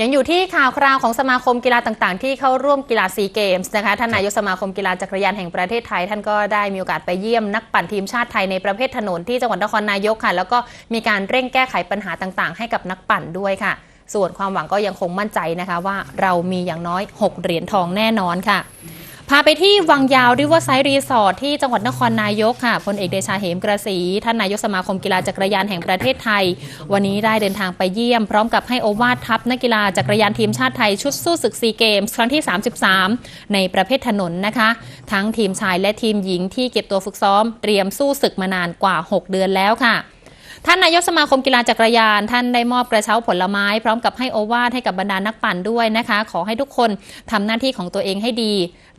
ยังอยู่ที่ข่าวคราวของสมาคมกีฬาต่างๆ ที่เข้าร่วมกีฬาซีเกมส์นะคะท่านนายกสมาคมกีฬาจักรยานแห่งประเทศไทย ท่านก็ได้มีโอกาสไปเยี่ยมนักปั่นทีมชาติไทยในประเภทถนนที่จังหวัดนครนายกค่ะ แล้วก็มีการเร่งแก้ไขปัญหาต่างๆ ให้กับนักปั่นด้วยค่ะ ส่วนความหวังก็ยังคงมั่นใจนะคะว่าเรามีอย่างน้อย 6 เหรียญทองแน่นอนค่ะ พาไปที่วังยาวริเวอร์ไซด์รีสอร์ทที่จังหวัดนครนายกค่ะพลเอกเดชาเหมกระสี ท่านนายกสมาคมกีฬาจักรยานแห่งประเทศไทย วันนี้ได้เดินทางไปเยี่ยม พร้อมกับให้โอวาททัพนักกีฬาจักรยานทีมชาติไทยชุดสู้ศึกซีเกมส์ครั้งที่ 33 ในประเภทถนนนะคะ ทั้งทีมชายและทีมหญิงที่เก็บตัวฝึกซ้อม เตรียมสู้ศึกมานานกว่า 6 เดือนแล้วค่ะ ท่านนายกสมาคมกีฬาจักรยาน ท่านได้มอบกระเช้าผลไม้ พร้อมกับให้โอวาทให้กับบรรดานักปั่นด้วยนะคะ ขอให้ทุกคนทำหน้าที่ของตัวเองให้ดี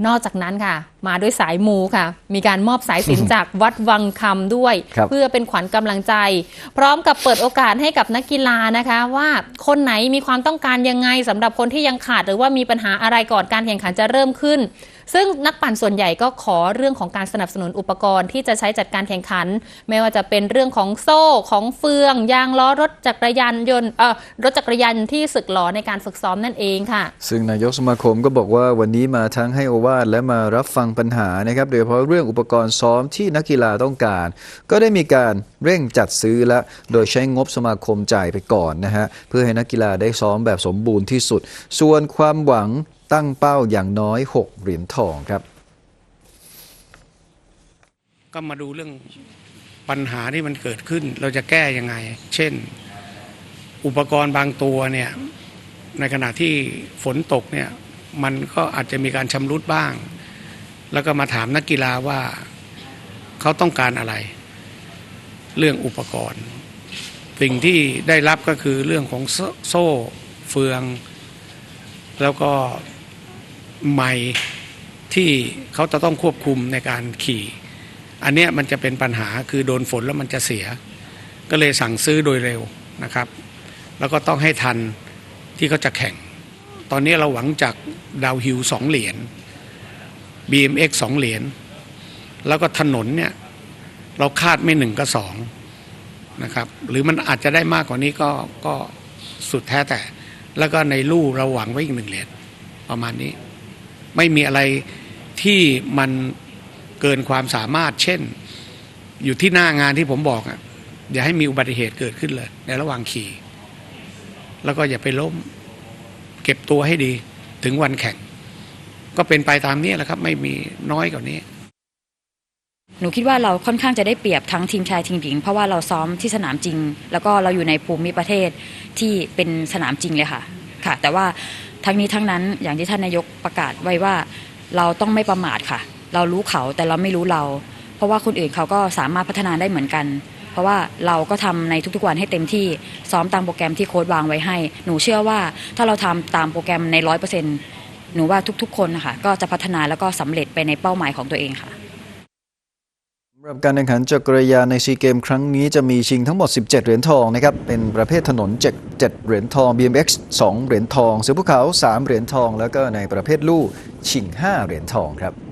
นอกจากนั้นค่ะ มาด้วยสายมูค่ะ มีการมอบสายสิญจนจากวัดวังคำด้วยครับเพื่อเป็นขวัญกำลังใจ พร้อมกับเปิดโอกาสให้กับนักกีฬานะคะ ว่าคนไหนมีความต้องการยังไงสำหรับคนที่ยังขาดหรือว่ามีปัญหาอะไรก่อนการแข่งขันจะเริ่มขึ้น ซึ่งนักปั่นส่วนใหญ่ก็ขอเรื่องของการสนับสนุนอุปกรณ์ที่จะใช้จัดการแข่งขัน ไม่ว่าจะเป็นเรื่องของโซ่ของเฟือง ยางล้อรถจักรยานยนต์เอ่อรถจักรยานที่สึกหลอในการฝึกซ้อมนั่นเองค่ะ ซึ่งนายกสมาคมก็บอกว่าวันนี้มาทั้งให้โอวาทและมารับฟังปัญหานะครับโดยเฉพาะเรื่องอุปกรณ์ซ้อมที่นักกีฬาต้องการ ก็ได้มีการเร่งจัดซื้อและโดยใช้งบสมาคมจ่ายไปก่อนนะฮะเพื่อให้นักกีฬาได้ซ้อมแบบสมบูรณ์ที่สุด ส่วนความหวังตั้งเป้าอย่างน้อย 6 เหรียญทองครับ ก็มาดูเรื่องปัญหาที่มันเกิดขึ้น เราจะแก้ยังไง เช่น อุปกรณ์บางตัวเนี่ยในขณะที่ฝนตกเนี่ยมันก็อาจจะมีการชำรุดบ้าง แล้วก็มาถามนักกีฬาว่าเขาต้องการอะไร เรื่องอุปกรณ์ สิ่งที่ได้รับก็คือเรื่องของโซโซ่เฟือง แล้วก็ไม้ที่เขาจะต้องควบคุมในการขี่ อันเนี้ยมันจะเป็นปัญหาคือโดนฝนแล้วมันจะเสีย ก็เลยสั่งซื้อโดยเร็วนะครับ แล้วก็ต้องให้ทันที่เขาจะแข่ง ตอนนี้เราหวังจากดาวฮิลสองเหรียญ BMX สองเหรียญแล้วก็ถนนเนี่ยเราคาดไม่หนึ่งก็สองนะครับหรือมันอาจจะได้มากกว่านี้ก็ก็สุดแท้แต่ แล้วก็ในลู่เราหวังไว้อีกหนึ่งเหรียญประมาณนี้ ไม่มีอะไรที่มันเกินความสามารถ เช่น อยู่ที่หน้างานที่ผมบอกอะอย่าให้มีอุบัติเหตุเกิดขึ้นเลย ในระหว่างขี่ แล้วก็อย่าไปล้ม เก็บตัวให้ดีถึงวันแข่ง ก็เป็นไปตามนี้แหละครับ ไม่มีน้อยกว่านี้ หนูคิดว่าเราค่อนข้างจะได้เปรียบทั้งทีมชายทีมหญิง เพราะว่าเราซ้อมที่สนามจริง แล้วก็เราอยู่ในภูมิประเทศที่เป็นสนามจริงเลยค่ะ ค่ะ แต่ว่าทั้งนี้ทั้งนั้นอย่างที่ท่านนายกประกาศไว้ว่าเราต้องไม่ประมาทค่ะ เรารู้เขาแต่เราไม่รู้เรา เพราะว่าคนอื่นเขาก็สามารถพัฒนาได้เหมือนกัน เพราะว่าเราก็ทำในทุกๆวันให้เต็มที่ซ้อมตามโปรแกรมที่โค้ดวางไว้ให้ หนูเชื่อว่าถ้าเราทำตามโปรแกรมในร้อยเปอร์เซ็นต์ หนูว่าทุกๆ คนนะคะก็จะพัฒนาแล้วก็สำเร็จไปในเป้าหมายของตัวเองค่ะสำหรับการแข่งขันจักรยานในซีเกมครั้งนี้จะมีชิงทั้งหมด 17 เหรียญทองนะครับ เป็นประเภทถนน 7 7เหรียญทอง BMX 2 เหรียญทองเสือภูเขา 3 เหรียญทอง แล้วก็ในประเภทลู่ชิง 5 เหรียญทองครับ